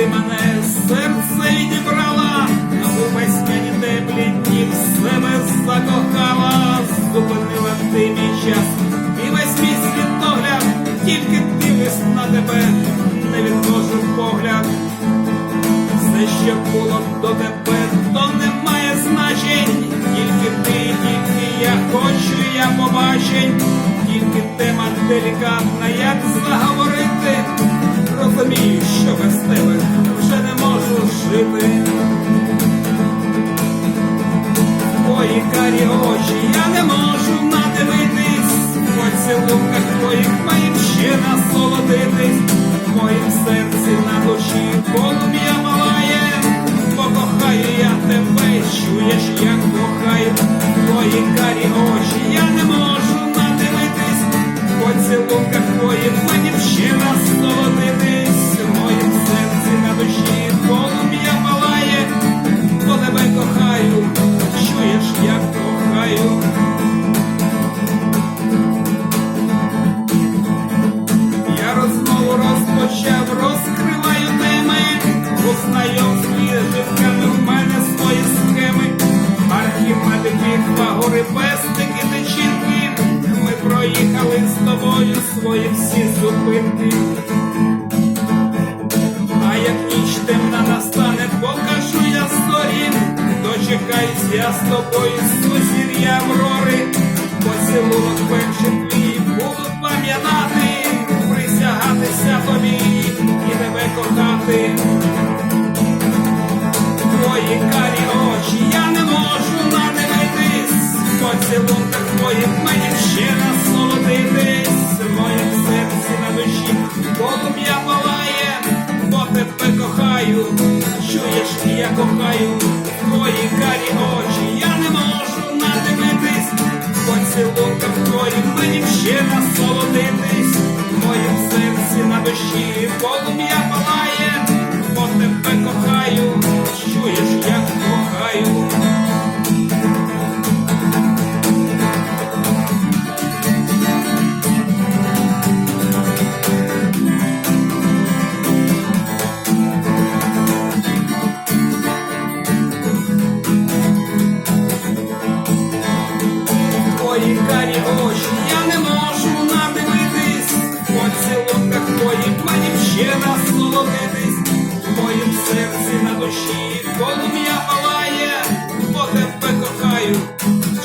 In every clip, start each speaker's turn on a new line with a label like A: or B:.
A: ти мене серце відібрала, а у весняні теплі дні в себе закохала, зупинила ти мій час, і весь мій світогляд, тільки дивлюсь на тебе, не відложив погляд. Все, що було до тебе, то не має значень, тільки ти, тільки я хочу, я побачень, тільки тема делікатна, як заговорити. Розумію, що без тебе вже не можу жити. Твої карі очі я не можу надивитись, в поцілунках твоїх моїм в твоїх мені ще насолодитись, в моїм серці на душі полум'я малає, бо тебе кохаю, чуєш, як кохаю. Я розмову розпочав, розкриваю теми, у тобою свої всі зупинки. А як ніч темна настане, покажу я зорі, дочекаюсь я з тобою сузір'я Аврори, поцілунок перший твій буду пам'ятати, присягатися тобі і тебе кохати. Твої карі очі я не можу надивитись, в поцілунках твоїх мені я кохаю, твої карі очі. Я не можу надивитись, в поцілунках твоїх мені ще насолодитись, в моїм серці на душі полум'я душі полум'я палає, бо тебе кохаю,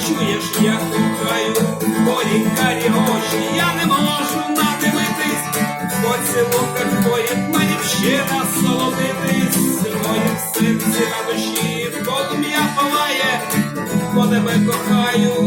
A: чуєш, я кохаю, твої карі очі я не можу надивитись, в поцілунках твоїх мені ще насолодитись, в серці на душі. Полум'я палає, бо тебе кохаю,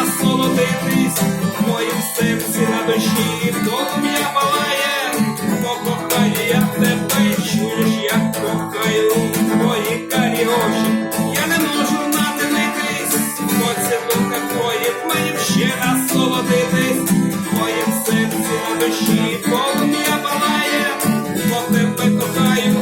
A: насолодитись в моїм серці на душі, полум'я палає, покохаю я тебе, чуєш, я кохаю твої карі очі. Я не можу надивитись, поцілунка твоїх мені ще насолодитись, в моїм серці на душі, полум'я палає, по тебе кохаю.